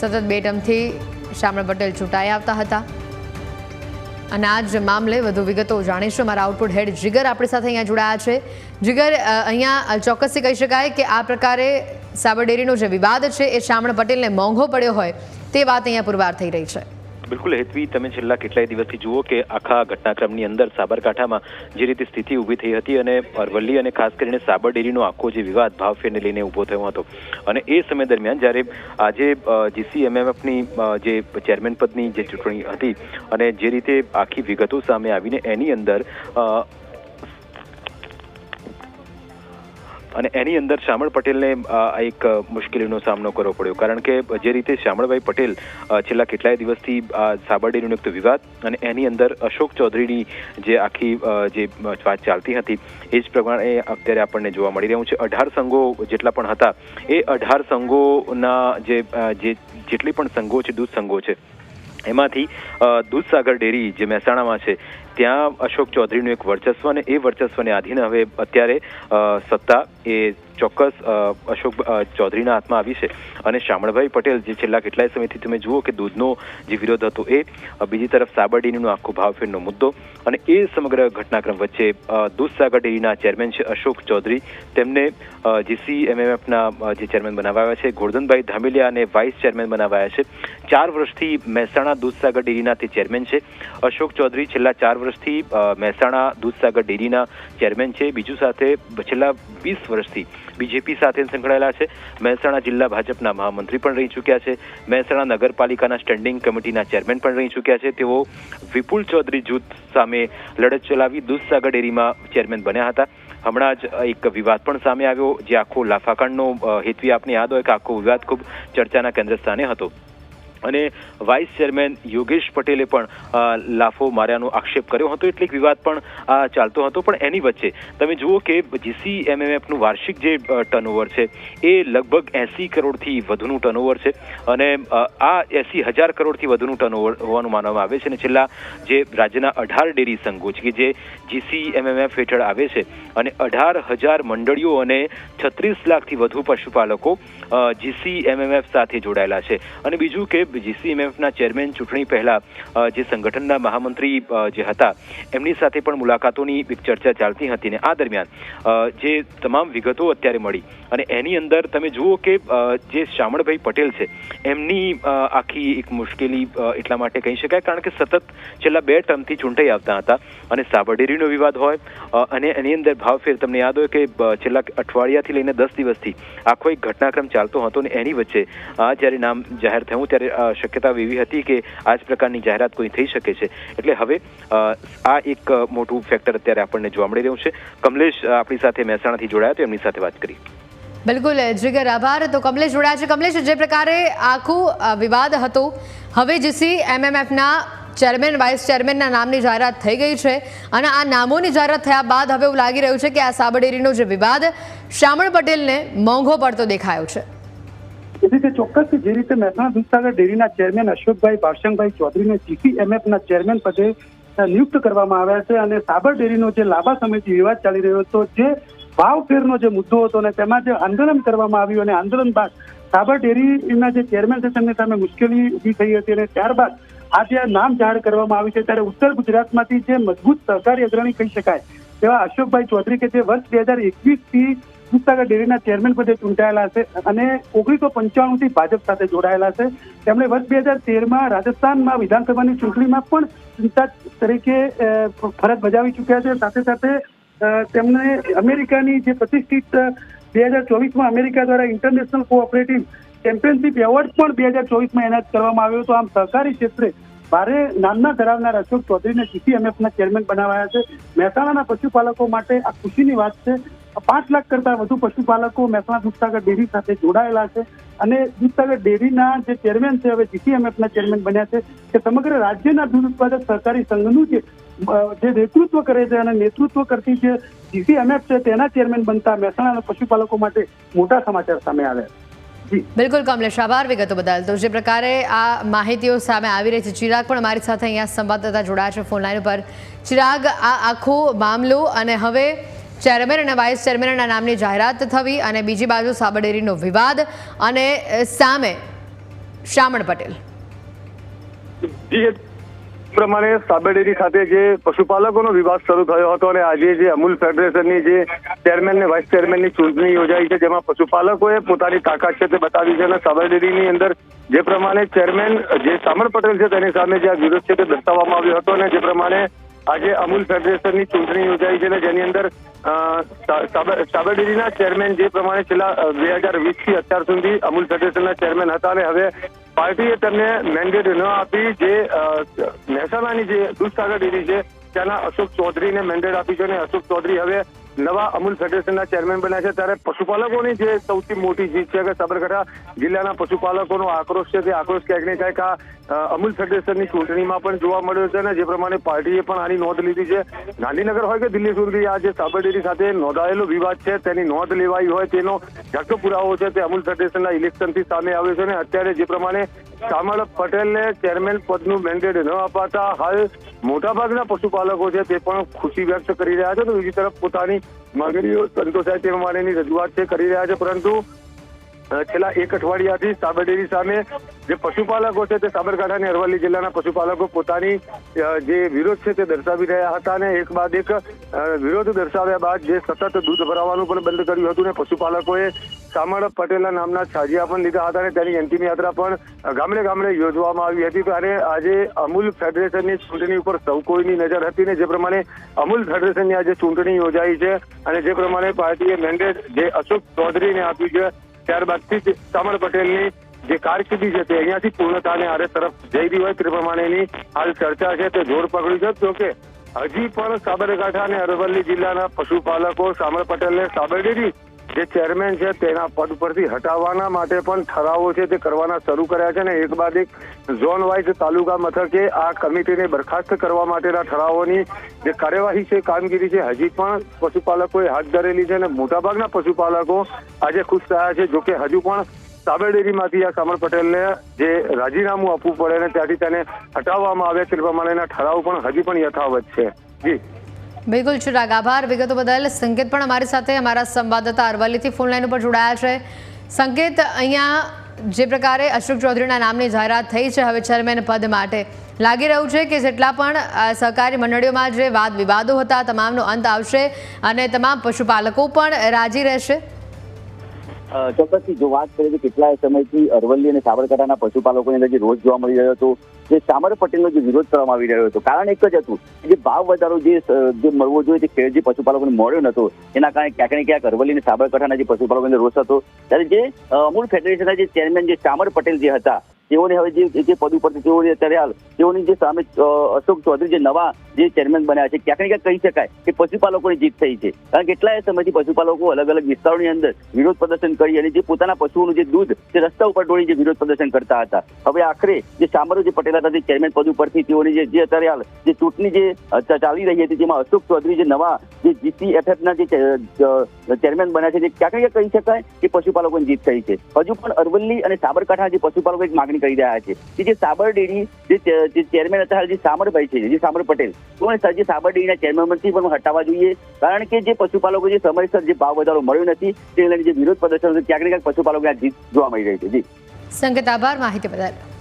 સતત બે ટર્મથી શામળ પટેલ ચૂંટાઈ આવતા હતા. અને આ જ મામલે વધુ વિગતો જાણીશું. મારા આઉટપુટ હેડ જીગર આપણી સાથે અહીંયા જોડાયા છે. જીગર અહીંયા ચોક્કસથી કહી શકાય કે આ પ્રકારે સાબરડેરીનો જે વિવાદ છે, એ શામળ પટેલને મોંઘો પડ્યો હોય તે વાત અહીંયા પુરવાર થઈ રહી છે. બિલકુલ, હેતવી, તમે છેલ્લા કેટલાય દિવસથી જુઓ કે આખા ઘટનાક્રમની અંદર સાબરકાંઠામાં જે રીતે સ્થિતિ ઊભી થઈ હતી અને અરવલ્લી અને ખાસ કરીને સાબરડેરીનો આખો જે વિવાદ ભાવફેરને લઈને ઊભો થયો હતો. અને એ સમય દરમિયાન જ્યારે આજે જીસીએમએમએફની જે ચેરમેન પદની જે ચૂંટણી હતી અને જે રીતે આખી વિગતો સામે આવીને એની અંદર અને એની અંદર શામળ પટેલને એક મુશ્કેલીનો સામનો કરવો પડ્યો. કારણ કે જે રીતે શામળભાઈ પટેલ છેલ્લા કેટલાય દિવસથી આ સાબરડેરીનો એક વિવાદ અને એની અંદર અશોક ચૌધરીની જે આખી જે વાત ચાલતી હતી, એ જ પ્રમાણે અત્યારે આપણને જોવા મળી રહ્યું છે. અઢાર સંઘો જેટલા પણ હતા, એ અઢાર સંઘોના જે જેટલી પણ સંઘો છે, દૂધ સંઘો છે એમાંથી દૂધસાગર ડેરી જે મહેસાણામાં છે, ત્યાં અશોક ચૌધરીનું એક વર્ચસ્વ અને એ વર્ચસ્વને આધીન હવે અત્યારે સત્તા એ ચોક્કસ અશોક ચૌધરીના હાથમાં આવી છે. અને શામળભાઈ પટેલ, જે છેલ્લા કેટલાય સમયથી તમે જુઓ કે દૂધનો જે વિરોધ હતો એ બીજી તરફ સાબરડેરીનો આખો ભાવફેરનો મુદ્દો અને એ સમગ્ર ઘટનાક્રમ વચ્ચે દૂધસાગર ડેરીના ચેરમેન છે અશોક ચૌધરી. તેમને જીસીએમએમએફના જે ચેરમેન બનાવાયા છે, ગોરધનભાઈ ધામેલિયા અને વાઇસ ચેરમેન બનાવાયા છે. ચાર વર્ષથી મહેસાણા દૂધસાગર ડેરીના તે ચેરમેન છે. અશોક ચૌધરી છેલ્લા ચાર વર્ષથી મહેસાણા દૂધસાગર ડેરીના ચેરમેન છે. બીજું સાથે, છેલ્લા વીસ વર્ષથી બીજેપી સાથે સંકળાયેલા છે. મહેસાણા જિલ્લા ભાજપના મહામંત્રી પણ રહી ચૂક્યા છે. મહેસાણા નગરપાલિકાના સ્ટેન્ડિંગ કમિટીના ચેરમેન પણ રહી ચૂક્યા છે. તેઓ વિપુલ ચૌધરી જૂથ સામે લડત ચલાવી દૂધસાગર ડેરીમાં ચેરમેન બન્યા હતા. હમણાં જ એક વિવાદ પણ સામે આવ્યો, જે આખો લાફાકાંડનો હેતવી આપને યાદ હોય કે આખો વિવાદ ખૂબ ચર્ચાના કેન્દ્ર સ્થાને હતો. અને વાઇસ ચેરમેન યોગેશ પટેલે પણ લાફો માર્યાનો આક્ષેપ કર્યો હતો. એટલે વિવાદ પણ ચાલતો હતો. પણ એની વચ્ચે તમે જુઓ કે જીસી એમએમએફનું વાર્ષિક જે ટર્નઓવર છે, એ લગભગ એસી કરોડથી વધુનું ટર્નઓવર છે. અને આ એસી હજાર કરોડથી વધુનું ટર્નઓવર હોવાનું માનવામાં આવે છે. અને છેલ્લા જે રાજ્યના અઢાર ડેરી સંઘો છે કે જે જીસી એમએમએફ હેઠળ આવે છે અને અઢાર હજાર મંડળીઓ અને છત્રીસ લાખથી વધુ પશુપાલકો જીસી એમએમએફ સાથે જોડાયેલા છે. અને બીજું કે જીસીએમએફના ચેરમેન ચૂંટણી પહેલા જે સંગઠનના મહામંત્રી જે હતા, એમની સાથે પણ મુલાકાતોની એક ચર્ચા ચાલતી હતી ને આ દરમિયાન જે તમામ વિગતો અત્યારે મળી. અને એની અંદર તમે જુઓ કે જે શામળભાઈ પટેલ છે, એમની આખી એક મુશ્કેલી એટલા માટે કહી શકાય, કારણ કે સતત છેલ્લા બે ટર્મથી ચૂંટાઈ આવતા હતા. અને સાબરડેરીનો વિવાદ હોય અને એની અંદર ભાવફેર તમને યાદ હોય કે છેલ્લા અઠવાડિયાથી લઈને દસ દિવસથી આખો એક ઘટનાક્રમ ચાલતો હતો ને એની વચ્ચે, આ જ્યારે નામ જાહેર થયું ત્યારે શક્યતા એવી હતી કે આ જ પ્રકારની જાહેરાત કોઈ થઈ શકે છે. એટલે હવે આ એક મોટું ફેક્ટર અત્યારે આપણને જોવા મળી રહ્યું છે. કમલેશ આપણી સાથે મહેસાણાથી જોડાયા તો એમની સાથે વાત કરી. બિલકુલ જીગર, આભાર. તો કમલેશ જોડાયા છે. કમલેશ, જે પ્રકારે આખું વિવાદ હતો, હવે જીસી એમએમએફના ચેરમેન, વાઇસ ચેરમેનના નામની જાહેરાત થઈ ગઈ છે અને આ નામોની જાહેરાત થયા બાદ હવે એવું લાગી રહ્યું છે કે આ સાબરડેરીનો જે વિવાદ શ્યામળ પટેલને મોંઘો પડતો દેખાયો છે. એવી રીતે ચોક્કસ જે રીતે મહેસાણા દૂધસાગર ડેરીના ચેરમેન અશોકભાઈ ભાષણભાઈ ચૌધરીને જીસીએમએફના ચેરમેન પદે નિયુક્ત કરવામાં આવ્યા છે અને સાબર ડેરીનો જે લાંબા સમયથી વિવાદ ચાલી રહ્યો હતો, જે ભાવફેરનો જે મુદ્દો હતો અને તેમાં જે આંદોલન કરવામાં આવ્યું અને આંદોલન બાદ સાબર ડેરીના જે ચેરમેન છે, તેમને સામે મુશ્કેલી ઊભી થઈ હતી અને ત્યારબાદ આ જે નામ જાહેર કરવામાં આવ્યું છે ત્યારે ઉત્તર ગુજરાતમાંથી જે મજબૂત સહકારી અગ્રણી કહી શકાય તેવા અશોકભાઈ ચૌધરી કે જે વર્ષ બે હજાર એકવીસથી દૂધસાગર ડેરીના ચેરમેન પદે ચૂંટાયેલા છે અને ઓગણીસો પંચાણું થી ભાજપ સાથે જોડાયેલા છે. તેમણે વર્ષ બે હજાર તેરમાં રાજસ્થાનમાં વિધાનસભાની ચૂંટણીમાં પણ ચિંતા તરીકે ફરજ બજાવી ચૂક્યા છે. સાથે સાથે તેમણે અમેરિકાની જે પ્રતિષ્ઠિત બે હજાર ચોવીસમાં અમેરિકા દ્વારા ઇન્ટરનેશનલ કોઓપરેટિવ ચેમ્પિયનશિપ એવોર્ડ પણ બે હજાર ચોવીસમાં એનાયત કરવામાં આવ્યો હતો. આમ સહકારી ક્ષેત્રે ભારે નામના ધરાવનાર અશોક ચૌધરીને જીપીએમએફના ચેરમેન બનાવાયા છે. મહેસાણાના પશુપાલકો માટે આ ખુશીની વાત છે. પાંચ લાખ કરતા વધુ પશુપાલકો મહેસાણા દૂધસાગર ડેરી સાથે જોડાયેલા છે અને દૂધસાગર ડેરીના જે ચેરમેન છે, હવે જીપીએમએફના ચેરમેન બન્યા છે કે સમગ્ર રાજ્યના દૂધ ઉત્પાદક સહકારી સંઘનું જે જે નેતૃત્વ કરે છે અને નેતૃત્વ કરતી જે જીસીએમએફ છે તેના ચેરમેન બનતા મહેસાણાના પશુપાલકો માટે મોટા સમાચાર સામે આવ્યા છે. બિલકુલ કમલેશ આભાર. વિગતો બદલ. તો જે પ્રકારે આ માહિતીઓ સામે આવી રહી છે ચિરાગ પણ અમારી સાથે અહીંયા સંવાદદાતા જોડાયા છે ફોનલાઈન ઉપર. ચિરાગ આ આખો મામલો અને હવે ચેરમેન અને વાઇસ ચેરમેનના નામની જાહેરાત થવી અને બીજી બાજુ સાબરડેરીનો વિવાદ અને સામે શામળ પટેલ. પ્રમાણે સાબરડેરી ખાતે જે પશુપાલકોનો વિવાદ શરૂ થયો હતો અને આજે જે અમૂલ ફેડરેશનની જે ચેરમેન ને વાઇસ ચેરમેનની ચૂંટણી યોજાઈ છે, જેમાં પશુપાલકોએ પોતાની તાકાત છે તે બતાવી છે અને સાબરડેરીની અંદર જે પ્રમાણે ચેરમેન જે સામર પટેલ છે તેની સામે જે આ વિરોધ છે તે દર્શાવવામાં આવ્યો હતો અને જે પ્રમાણે આજે અમૂલ ફેડરેશનની ચૂંટણી યોજાઈ છે અને જેની અંદર સાબરડેરીના ચેરમેન જે પ્રમાણે છેલ્લા બે હજાર વીસથી અત્યાર સુધી અમૂલ ફેડરેશનના ચેરમેન હતા અને હવે પાર્ટીએ તેમને મેન્ડેટ ન આપી, જે મહેસાણાની જે દૂધસાગર ડેરી છે, ત્યાંના અશોક ચૌધરીને મેન્ડેટ આપી છે અને અશોક ચૌધરી હવે નવા અમૂલ ફેડરેશનના ચેરમેન બન્યા છે. ત્યારે પશુપાલકોની જે સૌથી મોટી જીત છે કે સાબરકાંઠા જિલ્લાના પશુપાલકોનો આક્રોશ છે. તે આક્રોશ ક્યાંક ને આ અમૂલ ફેડરેશનની ચૂંટણીમાં પણ જોવા મળ્યો છે અને જે પ્રમાણે પાર્ટીએ પણ આની નોંધ લીધી છે. ગાંધીનગર હોય કે દિલ્હી સુધી આ જે સાબરડેરી સાથે નોંધાયેલો વિવાદ છે, તેની નોંધ લેવાઈ હોય તેનો ઝટકો પુરાવો છે. તે અમૂલ ફેડરેશનના ઇલેક્શનથી સામે આવ્યો છે અને અત્યારે જે પ્રમાણે શામળ પટેલને ચેરમેન પદનું મેન્ડેટ ન અપાતા હાલ મોટાભાગના પશુપાલકો છે તે પણ ખુશી વ્યક્ત કરી રહ્યા છે. તો બીજી તરફ પોતાની માંગણીઓ સંતોષાય તે માટેની રજૂઆત છે, કરી રહ્યા છે. પરંતુ છેલ્લા એક અઠવાડિયાથી સાબરડેરી સામે જે પશુપાલકો છે તે સાબરકાંઠા અને અરવલ્લી જિલ્લાના પશુપાલકો પોતાની જે વિરોધ છે તે દર્શાવી રહ્યા હતા અને એક બાદ એક વિરોધ દર્શાવ્યા બાદ જે સતત દૂધ ભરાવાનું પણ બંધ કર્યું હતું ને પશુપાલકોએ શામળ પટેલના નામના છાજિયા પણ લીધા હતા અને તેની અંતિમ યાત્રા પણ ગામડે ગામડે યોજવામાં આવી હતી. અને આજે અમૂલ ફેડરેશનની ચૂંટણી ઉપર સૌ કોઈની નજર હતી ને જે પ્રમાણે અમૂલ ફેડરેશનની આજે ચૂંટણી યોજાઈ છે અને જે પ્રમાણે પાર્ટીએ મેન્ડેટ જે અશોક ચૌધરીને આપ્યું છે, ત્યારબાદથી જ સામળ પટેલની જે કારકિર્દી છે તે અહીંયાથી પૂર્ણતાને આરે તરફ જઈ રહી હોય તે પ્રમાણેની હાલ ચર્ચા છે. તે જોર પકડ્યું છે. જો કે હજી પણ સાબરકાંઠા અને અરવલ્લી જિલ્લાના પશુપાલકો સામળ પટેલને સાબરડેરી જે ચેરમેન છે તેના પદ પરથી હટાવવાના માટે પણ ઠરાવો છે તે કરવાના શરૂ કર્યા છે અને એક બાદ એક ઝોન વાઇઝ તાલુકા મથકે આ કમિટીને બરખાસ્ત કરવા માટેના ઠરાવોની જે કાર્યવાહી છે, કામગીરી છે, હજી પણ પશુપાલકોએ હાથ ધરેલી છે અને મોટાભાગના પશુપાલકો આજે ખુશ થયા છે. જોકે હજુ પણ સાબરડેરીમાંથી આ સામર પટેલને જે રાજીનામું આપવું પડે અને ત્યાંથી તેને હટાવવામાં આવે તે પ્રમાણેના ઠરાવ પણ હજી પણ યથાવત છે. જી. બિલકુલ ચિરાગ આભાર. વિગતો બદલ સંકેત પણ અમારી સાથે અમારા સંવાદદાતા અરવલ્લીથી ફોન લાઈન ઉપર જોડાયા છે. સંકેત, અહીંયા જે પ્રકારે અશોક ચૌધરીના નામની જાહેરાત થઈ છે, હવે ચેરમેન પદ માટે. લાગી રહ્યું છે કે જેટલા પણ સહકારી મંડળીઓમાં જે વાદ વિવાદો હતા, તમામનો અંત આવશે અને તમામ પશુપાલકો પણ રાજી રહેશે. ચોક્કસથી જો વાત કરીએ તો કેટલાય સમયથી અરવલ્લી અને સાબરકાંઠાના પશુપાલકોની અંદર જે રોજ જોવા મળી રહ્યો હતો. જે સામર પટેલનો જે વિરોધ કરવામાં આવી રહ્યો હતો. કારણ એક જ હતું જે ભાવ વધારો જે જે મળવો જોઈએ તે ખેડ જે પશુપાલકોને મળ્યો નતો, એના કારણે ક્યાંક ક્યાંક અરવલ્લી અને સાબરકાંઠાના જે પશુપાલકોની અંદર રોષ હતો. ત્યારે જે અમૂલ ફેડરેશનના જે ચેરમેન જે સામર પટેલ જે હતા, તેઓને હવે જે પદ ઉપરથી તેઓને અત્યારે હાલ, તેઓની જે સામે અશોક ચૌધરી જે નવા જે ચેરમેન બન્યા છે, ક્યાંક ક્યાંક કહી શકાય કે પશુપાલકોની જીત થઈ છે. કારણ કે કેટલાય સમયથી પશુપાલકો અલગ અલગ વિસ્તારોની અંદર વિરોધ પ્રદર્શન કરી અને જે પોતાના પશુઓનું જે દૂધ તે રસ્તા ઉપર ઢોળી જે વિરોધ પ્રદર્શન કરતા હતા. હવે આખરે જે સામરો જે પટેલ હતા, જે ચેરમેન પદ ઉપરથી તેઓની જે અત્યારે હાલ જે ચૂંટણી જે ચાલી રહી હતી, જેમાં અશોક ચૌધરી જે નવા જે જીસીએફએફ ના જે ચેરમેન બન્યા છે, જે ક્યાંક ક્યાંક કહી શકાય કે પશુપાલકોની જીત થઈ છે. હજુ પણ અરવલ્લી અને સાબરકાંઠા જે પશુપાલકો એક માગણી કરી રહ્યા છે કે જે સાબર ડેરી જે ચેરમેન હતા, જે સામરભાઈ છે, જે સામર પટેલ તેઓને જે સાબર ડેરીના પણ હટાવવા જોઈએ. કારણ કે જે પશુપાલકો જે સમયસર જે ભાવ વધારો મળ્યો નથી તે લઈને જે વિરોધ પ્રદર્શન ક્યાંક ને ક્યાંક પશુપાલકોને જીત જોવા મળી રહી છે. જી. સંગત આભાર, માહિતી બદલ.